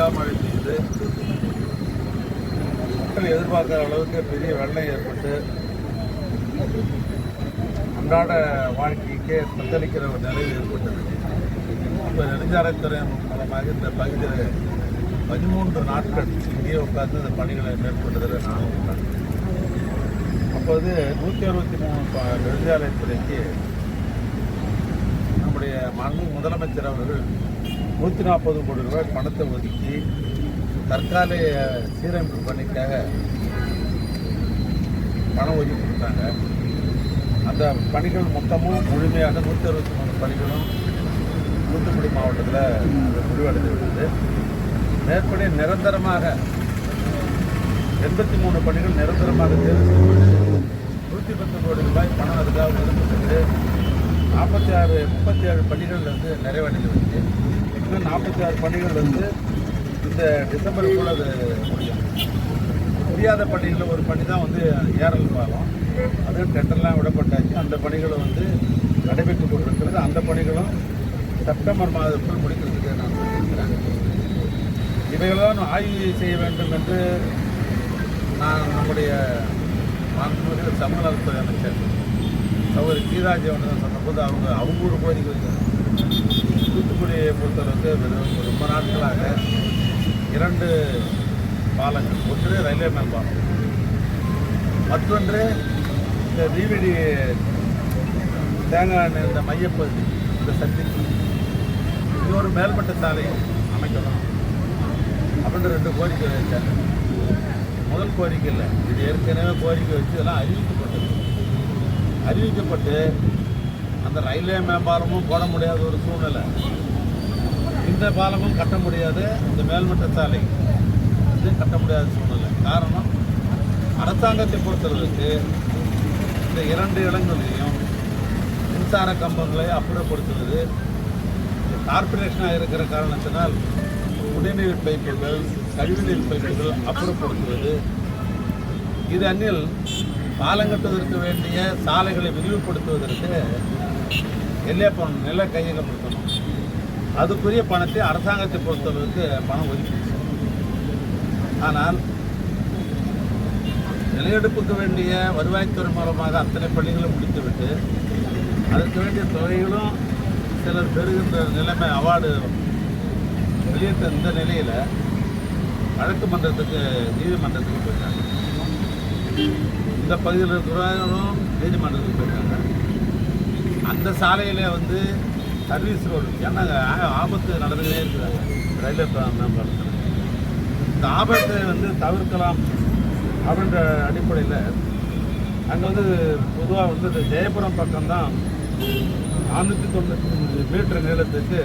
விடாமழை பெய்து மக்கள் எதிர்பார்க்காத அளவுக்கு பெரிய வெள்ளம் ஏற்பட்டு அன்றாட வாழ்க்கைக்கு தத்தளிக்கிற ஒரு நிலை ஏற்பட்டது. இப்போ நெடுஞ்சாலைத்துறை மூலமாக இந்த பகுதியில் பதிமூன்று நாட்கள் இங்கேயே உட்கார்ந்து இந்த பணிகளை மேற்கொண்டதில் நானும் உட்கார்ந்து அப்போது நூற்றி அறுபத்தி மூணு நெடுஞ்சாலைத்துறைக்கு நம்முடைய மாண்பு முதலமைச்சர் அவர்கள் நூற்றி நாற்பது கோடி ரூபாய் பணத்தை ஒதுக்கி தற்காலிக சீரமைப்பு பணிக்காக பணம் ஒதுக்கி கொடுத்தாங்க. அந்த பணிகள் மொத்தமும் முழுமையாக நூற்றி அறுபத்தி மூணு பணிகளும் தூத்துக்குடி மாவட்டத்தில் அது முடிவடைந்து மேற்படி நிரந்தரமாக எண்பத்தி மூணு பணிகள் நிரந்தரமாக தேர்வு நூற்றி பத்து கோடி ரூபாய் பணம் அதுக்காக ஒதுக்கப்பட்டு நாற்பத்தி ஆறு முப்பத்தி ஏழு பணிகள் வந்து நிறைவடைந்து வருது. இன்னும் நாற்பத்தி ஆறு பள்ளிகள் வந்து இந்த டிசம்பருக்குள்ள அது முடியும். முடியாத பணிகளில் ஒரு பணி தான் வந்து ஏரல் பாலம். அது டெண்டர்லாம் விடப்பட்டாச்சு. அந்த பணிகளும் வந்து நடைபெற்று கொண்டிருக்கிறது. அந்த பணிகளும் செப்டம்பர் மாதத்துக்குள் முடிக்கிறதுக்கு நான் சொல்லியிருக்கிறேன். இவைகளெல்லாம் ஆய்வு செய்ய வேண்டும் என்று நான் நம்முடைய மாண்புமிகு சமூக நலத்துறை அமைச்சர் அவர் கீதாஜி அவர்கள் சொன்னபோது அவங்க அவங்க ஒரு கோரிக்கை வைக்கிறாங்க தூத்துக்குடியை பொறுத்தளவுக்கு வெறும் ரொம்ப நாட்களாக இரண்டு பாலங்கள். ஒன்று ரயில்வே மேல் பாலம் மற்றொன்று இந்த டிவிடி தேங்காய் எண்ணெய் இந்த மையப்பகுதி இந்த சந்திப்பு. இது ஒரு மேல்மட்ட சாலை அமைக்கணும் அப்படின்னு ரெண்டு கோரிக்கை வச்சாங்க. முதல் கோரிக்கை இல்லை. இது ஏற்கனவே கோரிக்கை வச்சு இதெல்லாம் அறிவிக்கப்பட்டது. அறிவிக்கப்பட்டு அந்த ரயில்வே மேம்பாலமும் போட முடியாத ஒரு சூழ்நிலை. இந்த பாலமும் கட்ட முடியாது இந்த மேல்மட்ட சாலை இது கட்ட முடியாத சூழ்நிலை. காரணம் அரசாங்கத்தை பொறுத்தளவுக்கு இந்த இரண்டு இடங்களையும் மின்சார கம்பங்களை அப்புறப்படுத்துவது கார்பரேஷனாக இருக்கிற காரணத்தினால் குடிநீர் பைப்புகள் கழிவுநீர் பைப்புகள் அப்புறப்படுத்துவது. இது அந்நில் பாலம் கட்டுவதற்கு வேண்டிய சாலைகளை விரிவுபடுத்துவதற்கு எல்லையப்பன் நில கையகப்படுத்தணும் அதுக்குரிய பணத்தை அரசாங்கத்தை பொறுத்தளவுக்கு பணம் ஒதுக்கி ஆனால் நிலையெடுப்புக்கு வேண்டிய வருவாய்த்துறை மூலமாக அத்தனை பள்ளிகளும் முடித்துவிட்டு அதற்கு வேண்டிய தொகைகளும் சிலர் பெறுகின்ற நிலைமை அவார்டு வெளியிட்ட இந்த நிலையில் வழக்கு மன்றத்துக்கு நீதிமன்றத்துக்கு போயிருக்காங்க இந்த பகுதியில் இருக்கிறவங்களும் நீதிமன்றத்துக்கு போயிருக்காங்க. அந்த சாலையில் வந்து சர்வீஸ் ரோடு ஏன்னா ஆபத்து நடந்துகிட்டே இருக்கிறாங்க ரயில்வே மேம்பாலத்தில். இந்த ஆபத்தை வந்து தவிர்க்கலாம் அப்படின்ற அடிப்படையில் அங்கே வந்து பொதுவாக வந்து இந்த ஜெயபுரம் பக்கம்தான் நானூற்றி தொண்ணூற்றி மீட்டர் நீளத்துக்கு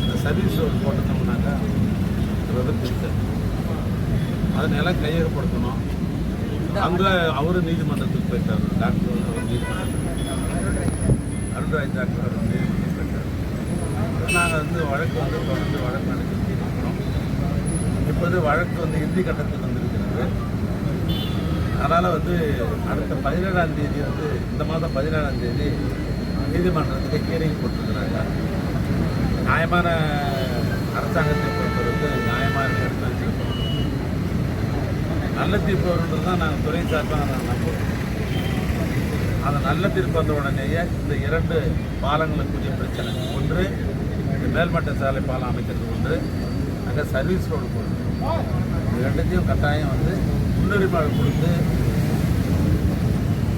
இந்த சர்வீஸ் ரோடு போட்டோம்னாக்கா விபத்து அது நிலம் கையகப்படுத்தணும். அங்கே அவரும் நீதிமன்றத்துக்கு போயிட்டார். டாக்டர் வந்து அவர் நீதிமன்றத்துக்கு அருண்ராஜ் டாக்டர் அவர் நீதிமன்றத்துக்கு போயிட்டார். நாங்கள் வந்து வழக்கு வந்து தொடர்ந்து வழக்கு நடத்திட்டு இருக்கிறோம். இப்போது வழக்கு வந்து இறுதி கட்டத்துக்கு வந்திருக்கிறது. அதனால் வந்து அடுத்த பதினேழாம் தேதி வந்து இந்த மாதம் பதினேழாம் தேதி நீதிமன்றத்துக்கு ஹியரிங் போட்டிருக்கிறாங்க. நியாயமான அரசாங்கத்தை பொறுத்தவரைக்கும் நியாயமான எடுத்து நல்ல தீர்ப்பு வருன்றது தான் நாங்கள் துறை சார்பாக நான் நம்புகிறோம் அந்த நல்ல தீர்ப்பு வந்த உடனேயே இந்த இரண்டு பாலங்களுக்குரிய பிரச்சனை. ஒன்று இந்த மேல்மட்ட சாலை பாலம் அமைக்கிறது ஒன்று அங்கே சர்வீஸ் ரோடு போடுறது. இது ரெண்டுத்தையும் கட்டாயம் வந்து முன்னுரிமை கொடுத்து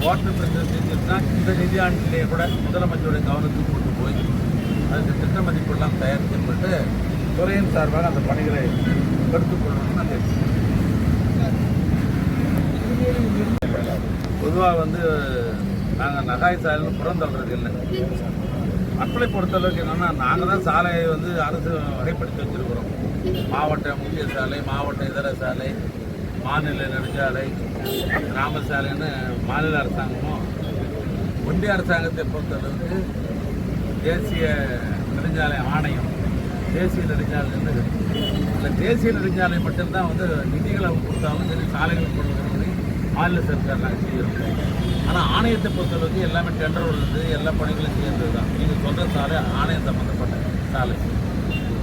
வாட்டர் பிரச்சனை செஞ்சுட்டுனா இந்த நிதியாண்டிலேயே கூட முதலமைச்சருடைய கவனத்துக்கு கொண்டு போய் அதுக்கு திட்ட மதிப்பெல்லாம் தயாரித்து செய்யப்பட்டு துறையின் சார்பாக அந்த பணிகளை எடுத்துக்கொள்ளணும்னு நான் தெரிவிக்கிறேன் பொதுவாக வந்து நாங்கள் நகாய் சாலையில் புறந்தள்ளுறது இல்லை. மக்களை பொறுத்தளவுக்கு என்னென்னா நாங்கள் தான் சாலையை வந்து அரசு வகைப்படுத்தி வச்சிருக்கிறோம். மாவட்ட முக்கிய சாலை மாவட்ட இதர சாலை மாநில நெடுஞ்சாலை கிராம சாலைன்னு மாநில அரசாங்கமும் ஒன்றிய அரசாங்கத்தை பொறுத்தளவுக்கு தேசிய நெடுஞ்சாலை ஆணையம் தேசிய நெடுஞ்சாலைன்னு இருக்கு. இந்த தேசிய நெடுஞ்சாலை மட்டும்தான் வந்து நிதிகளை கொடுத்தாலும் சரி சாலைகள் கொடுக்கணும். மாநில சர்க்கார் நாங்கள் செய்கிறோம் ஆனால் ஆணையத்தை பொறுத்தளவுக்கு எல்லாமே டெண்டர் உள்ளது எல்லா பணிகளும் சேர்ந்தது தான் நீங்கள் சொல்கிற சாலை ஆணையம் சம்மந்தப்பட்ட சாலை.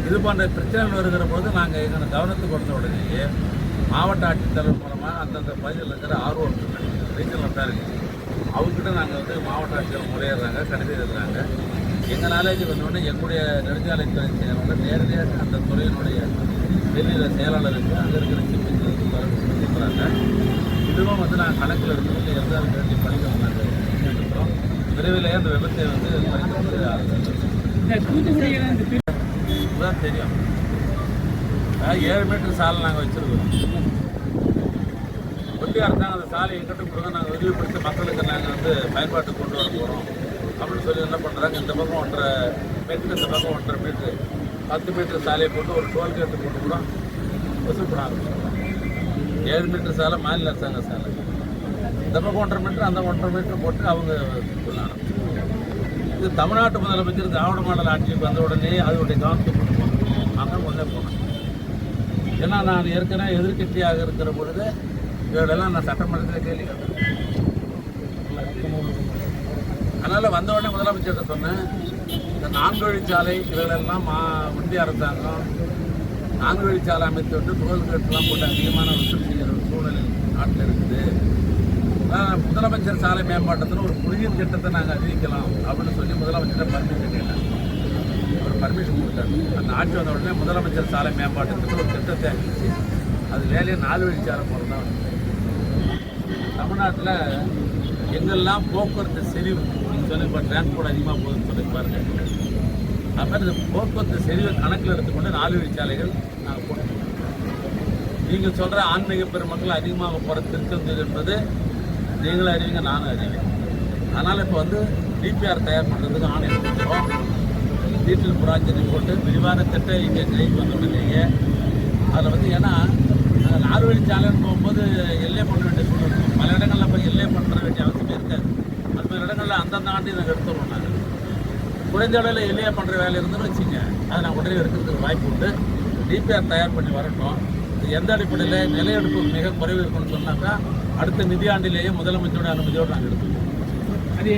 இது போன்ற பிரச்சனைகள் வருகிற பொழுது நாங்கள் எங்கள் கவனத்துக்கு வந்த உடனேயே மாவட்ட ஆட்சித்தலைவர் மூலமாக அந்தந்த பகுதியில் இருக்கிற ஆர்வம் ரீஜனல் அத்தாரிட்டி அவங்ககிட்ட நாங்கள் வந்து மாவட்ட ஆட்சியர் முறையிடுறாங்க கடிதம் எழுதுறாங்க. எங்கள் நாலேஜ் வந்தோடனே எங்களுடைய நெடுஞ்சாலைத்துறை செயலாளர் நேரடியாக அந்த துறையினுடைய வெளியில் செயலாளருக்கு அங்கே இருக்கிற சிபிக்கு சொல்கிறாங்க இதுவும் வந்து நாங்கள் கணக்கில் எடுத்துக்கிட்டு எந்த வேண்டிய பணிகள் நாங்கள் செஞ்சுருக்கிறோம் விரைவிலேயே அந்த விபத்தை வந்து பி- இதுதான் தெரியும். ஏழு மீட்டர் சாலை நாங்கள் வச்சுருக்கோம் ஒட்டியாக இருந்தாங்க அந்த சாலையை எங்கிட்ட கொடுங்க நாங்கள் விரிவுபடுத்தி மக்களுக்கு நாங்கள் வந்து பயன்பாட்டுக்கு கொண்டு வர போகிறோம் அப்படின்னு சொல்லி என்ன பண்ணுறாங்க இந்த பக்கம் ஒன்றரை மீட்டர் இந்த பக்கம் ஒன்றரை மீட்ரு பத்து மீட்டர் சாலையை போட்டு ஒரு டோல்கேட்டு போட்டு கூட வசூல் பண்ண ஆரம்பிச்சிருக்கோம் ஏழு மீட்டர் சாலை மாநில அரசாங்க சாலை. இந்த பக்கம் ஒன்றரை மீட்டர் அந்த ஒன்றரை மீட்டர் போட்டு அவங்க இது தமிழ்நாட்டு முதலமைச்சர் திராவிட மாடல் ஆட்சிக்கு வந்த உடனே அதனுடைய கவனத்துக்கு கொண்டு போகணும். நாங்கள் உடனே போனேன். ஏன்னா நான் ஏற்கனவே எதிர்க்கட்சியாக இருக்கிற பொழுது இவர்களெல்லாம் நான் சட்டமன்றத்தில் கேள்வி கேட்டேன். அதனால் வந்த உடனே முதலமைச்சர்கிட்ட சொன்னேன் இந்த நான்கு வழிச்சாலை இவர்களெல்லாம் மா ஒன்றிய அரசாங்கம் நான்கு வழிச்சாலை அமைத்து விட்டு டோல்கேட்லாம் போட்டு அதிகமான வசூல் செய்கிற ஒரு சூழல் நாட்டில் இருக்குது. அதான் முதலமைச்சர் சாலை மேம்பாட்டத்தில் ஒரு குடிநீர் திட்டத்தை நாங்கள் அறிவிக்கலாம் அப்படின்னு சொல்லி முதலமைச்சர் பர்மிஷன் கேட்டேன். ஒரு பர்மிஷன் கொடுத்தாரு. அந்த ஆட்சி வந்த உடனே முதலமைச்சர் சாலை மேம்பாட்டத்துக்கு ஒரு திட்டத்தை அறிவிச்சு அது வேலையை நாலு வழிச்சாலை போகிறதா தமிழ்நாட்டில் எங்கெல்லாம் போக்குவரத்து செறிவு நீங்கள் சொல்லி இப்போ டிரான்ஸ்போர்ட் அதிகமாக போகுதுன்னு சொல்லி அது மாதிரி இந்த போக்குவரத்து செறிவை கணக்கில் எடுத்துக்கொண்டு நாலு வழிச்சாலைகள் நாங்கள் போட்டு நீங்கள் சொல்கிற ஆன்மீக பெருமக்கள் அதிகமாக போகிற திருச்செந்தூர் என்பது நீங்களும் அறிவிங்க நானும் அறிவேன் அதனால் இப்போ வந்து டிபிஆர் தயார் பண்ணுறதுக்கு ஆணையம் கொடுத்துருவோம் டீட்டெயில் புராஞ்சனை போட்டு விரிவான திட்ட இங்கே கைக்கு வந்த அதில் வந்து ஏன்னா நாலு வழி சாலைன்னு போகும்போது எல்லை பண்ண வேண்டிய சூழ்நிலை இருக்கும். பல இடங்களில் போய் எல்லை பண்ணுற வேண்டிய அவசியமே இருக்காது. அது மாதிரி இடங்களில் அந்தந்த ஆண்டு நாங்கள் எடுத்துருவோம் நாங்கள் குறைந்த அளவில் எல்லையை பண்ணுற வேலை இருந்துன்னு வச்சுங்க அதை நான் உடனே எடுக்கிறதுக்கு வாய்ப்பு உண்டு. டிபிஆர் தயார் பண்ணி வரட்டும். இது எந்த அடிப்படையில் நிலையெடுப்பு மிக குறைவு இருக்குன்னு சொன்னாக்கா அடுத்த நிதியாண்டிலேயே முதலமைச்சரோட அனுமதியோடு நாங்கள் எடுத்துக்குவோம். அது